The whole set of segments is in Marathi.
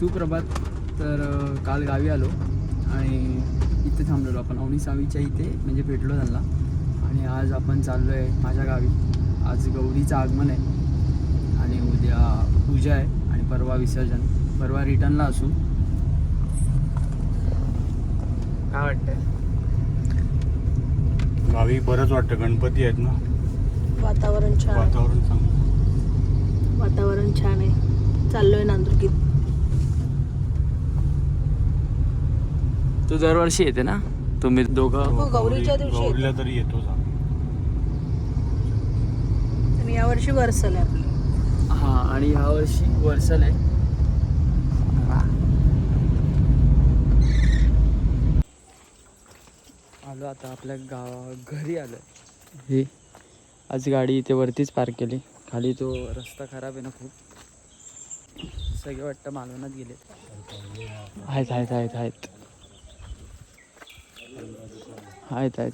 सुप्रभात. तर काल गावी आलो आणि इथे थांबलेलो आपण. अवनी सावीच्या इथे म्हणजे भेटलो त्यांना. आणि आज आपण चाललो आहे माझ्या गावी. आज गौरीचं आगमन आहे. आणि उद्या पूजा आहे आणि परवा विसर्जन. परवा रिटर्नला असू. काय वाटतंय? गावी बरंच वाटतं. गणपती आहेत ना? वातावरण छान. वातावरण चांगलं. वातावरण छान आहे. चाललोय नांदुरकीत. तू दरवर्षी येते ना? तुम्ही दोघं हो, गौरीच्या दिवशी येतो. गौरीला तरी आम्ही. आणि यावर्षी वर्सल आहे आपली. हां आणि ह्या वर्षी वर्सल आहे. आलो आता आपल्या गावा घरी आलो. ही आज गाडी इथे वरतीच पार्क केली. खाली तो रस्ता खराब आहे ना खूप. सगळे वाटतं मालवणात गेले आहेत आहेत आहेत आहेत. आहेत आहेत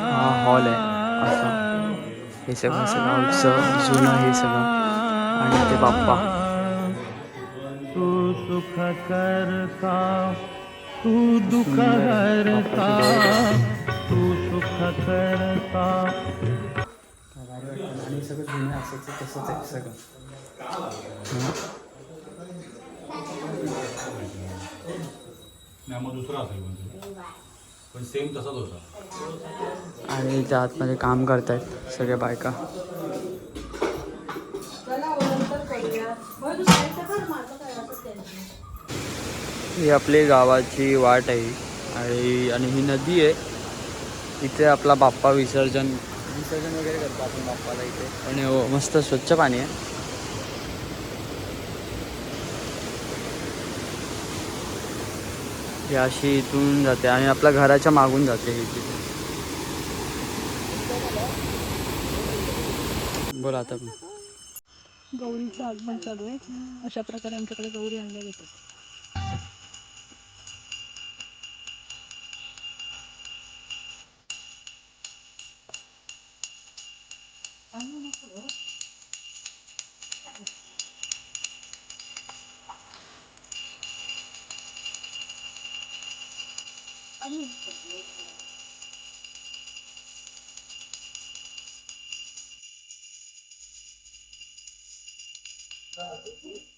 हा हॉल आहे असा हे सगळं सगळं जुनं हे। सगळं आणि ते बाप्पा तू सुख करता तू दुःख हरता तू सुख करता। आणि सगळं जुनं असायचं तसंच आहे सगळं दुसरा असेल. पण सेम तसाच होता. आणि त्या आतमध्ये काम करतायत सगळ्या बायका. ही आपली गावाची वाट आहे. आणि आणि ही नदी आहे. इथे आपला बाप्पा विसर्जन विसर्जन वगैरे करतो आपण बाप्पाला इथे. आणि हो, मस्त स्वच्छ पाणी आहे. ही अशी इथून जाते आणि आपल्या घराच्या मागून जाते ही तिथे बोला आता. गौरी चालू आहे. अशा प्रकारे आमच्याकडे गौरी आणल्या जातात. Thank you.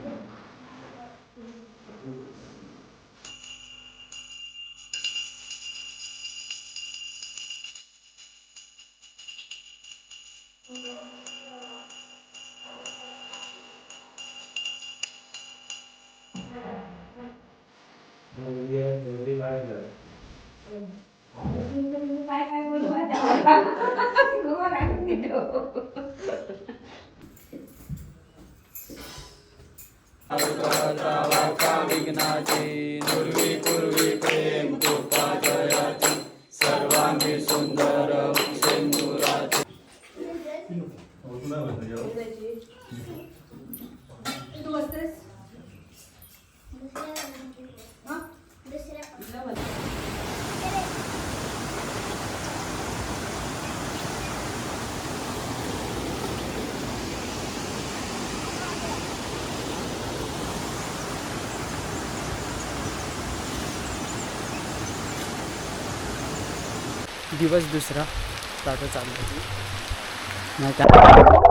ये दिवस दुसरा चालू नाही का?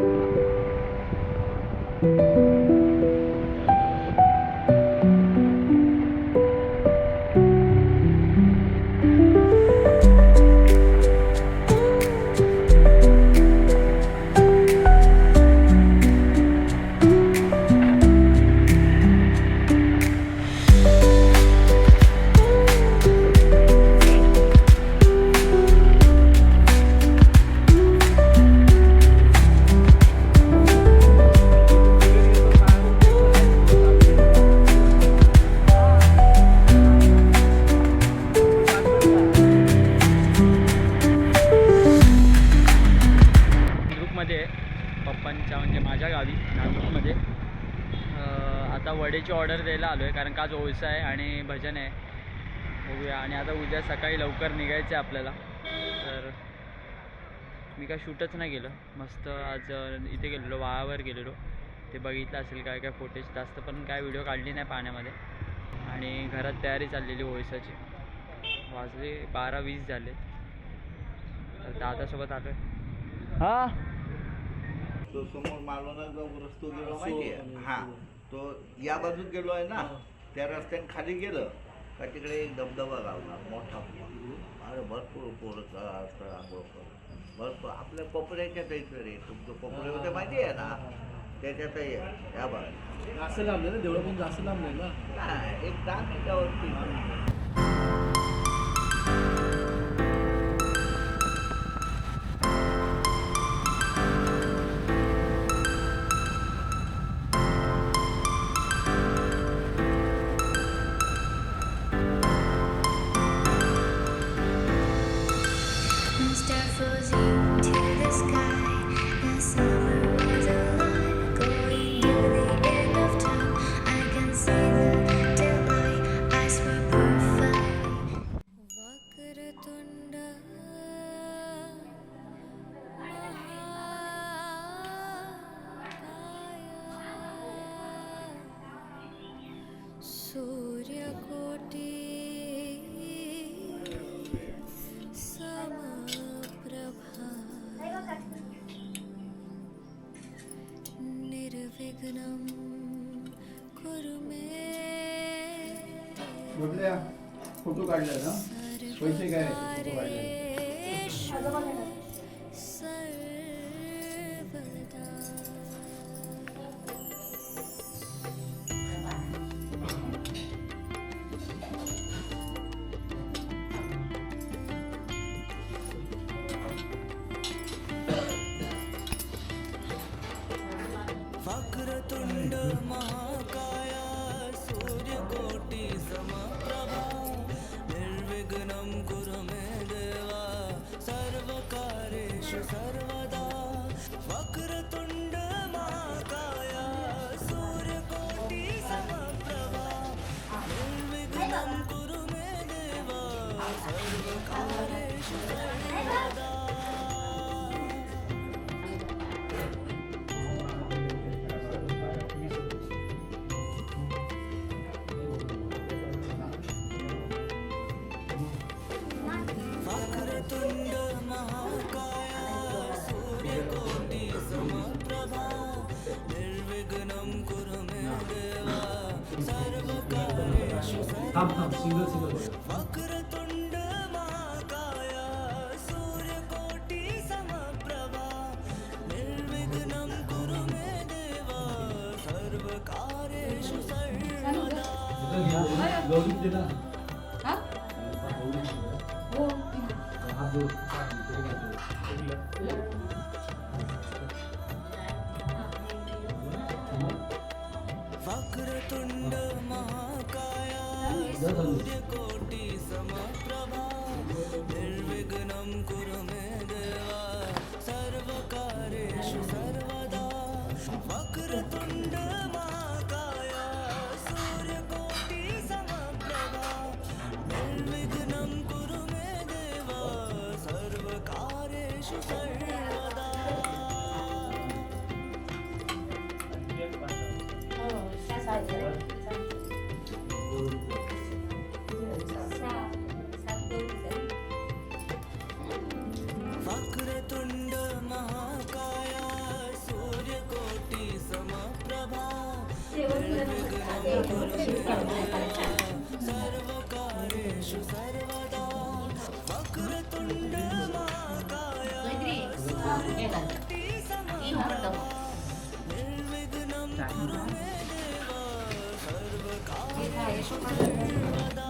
वडेची ऑर्डर द्यायला आलो आहे कारण का आज ओळसा आहे आणि भजन आहे. बघूया आणि आता उद्या सकाळी लवकर निघायचं आहे आपल्याला. तर मी काय शूटच नाही केलं. मस्त आज इथे गेलेलो वाळावर गेलेलो. ते बघितलं असेल काय काय फुटेज जास्त पण काय व्हिडिओ काढली नाही पाण्यामध्ये आणि घरात तयारी चाललेली ओळसाची. वाजले बारा वीस झाले. तर दादासोबत आलो आहे हां? तो समोर मालवणा रस्तो गेलो माहितीये. हा. तो या बाजूत गेलो आहे ना त्या रस्त्याने खाली गेलं का तिकडे एक धबधबा लावला मोठा अरे भरपूर पोरं असं भरपूर आपल्या कोपऱ्याच्यात इकडे रे तुमचं कोपरे होते माहिती आहे ना? त्याच्यातही आहे. या बाजू जास्त लांब नाही ना? तेवढं पण जास्त लांब नाही ना? एक दहा stars start falling to the sky. The summer. Photo काढला ना? पैसे काय फोटो काढले सर्वकारेषु सर्वदा वक्रतुण्ड महाकाय सूर्यकोटि समप्रभा निर्विघ्नं कुरु मे देवा सर्वकारेषु थांब थांब सिंगल सिंगल वक्रतुण्ड सर्वदा गौरी सूर्यकोटि समप्रभा निर्विघ्नं वक्रतुण्ड महाकाय सूर्यकोटि समप्रभा निर्विघ्नं कुरु मे देवा सर्वकारेषु सर्वदा वक्रतुण्ड महाकाय सूर्यकोटि समप्रभा निर्विघ्नं कुरु मे देवा सर्वकारेषु सर्वदा।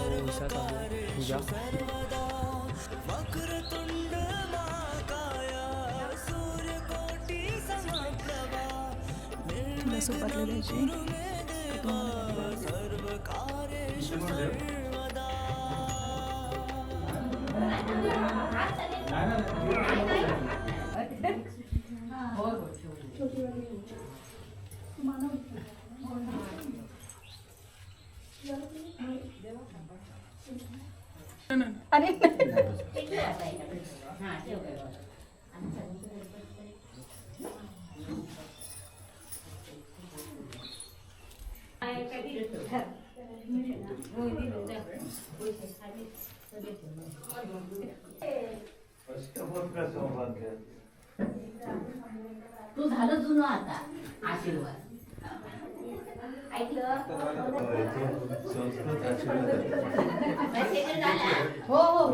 तर हे सगळं ओसात आहे पूजा सर्वदा वक्रतुण्ड महाकाय तू झालं जुनं आता आशीर्वाद. ऐकलं? हो हो